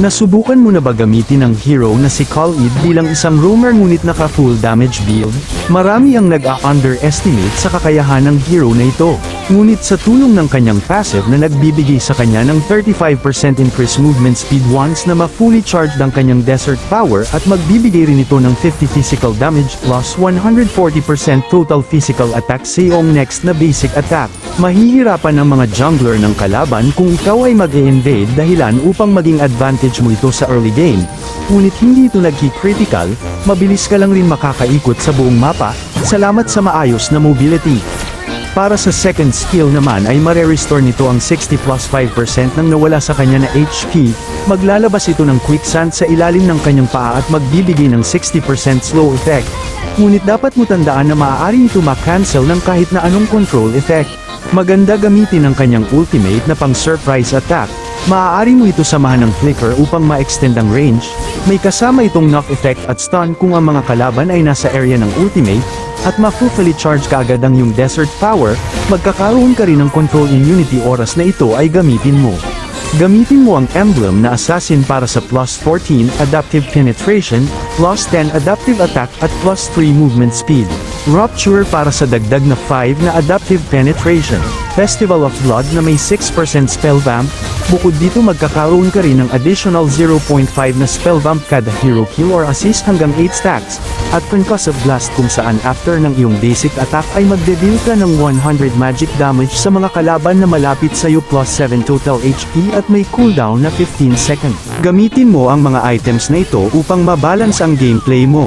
Nasubukan mo na ba gamitin ang hero na si Khalid bilang isang roamer ngunit naka full damage build? Marami ang nag-underestimate sa kakayahan ng hero na ito. Ngunit sa tulong ng kanyang passive na nagbibigay sa kanya ng 35% increase movement speed once na ma-fully charged ang kanyang desert power at magbibigay rin ito ng 50 physical damage plus 140% total physical attack sa iyong next na basic attack. Mahihirapan ang mga jungler ng kalaban kung ikaw ay mag-e-invade dahilan upang maging advantage mo ito sa early game. Ngunit hindi ito nagki-critical, mabilis ka lang rin makakaikot sa buong mapa, salamat sa maayos na mobility. Para sa second skill naman ay mare-restore nito ang 60 plus 5% ng nawala sa kanya na HP, maglalabas ito ng quicksand sa ilalim ng kanyang paa at magbibigay ng 60% slow effect. Ngunit dapat mo tandaan na maaari ito ma-cancel ng kahit na anong control effect. Maganda gamitin ang kanyang ultimate na pang surprise attack, Maaari mo ito samahan ng flicker upang ma-extend ang range, may kasama itong knock effect at stun kung ang mga kalaban ay nasa area ng ultimate, at ma-fully charge kaagad ang yung desert power, magkakaroon ka rin ng control immunity oras na ito ay gamitin mo. Gamitin mo ang emblem na assassin para sa plus 14 adaptive penetration, plus 10 adaptive attack at plus 3 movement speed. Rupture para sa dagdag na 5 na adaptive penetration. Festival of Blood na may 6% spell vamp, bukod dito magkakaroon ka rin ng additional 0.5 na spell vamp kada hero kill or assist hanggang 8 stacks, at Concussive Blast kung saan after ng iyong basic attack ay magde-deal ka ng 100 magic damage sa mga kalaban na malapit sa iyo plus 7 total HP at may cooldown na 15 seconds. Gamitin mo ang mga items na ito upang mabalance ang gameplay mo.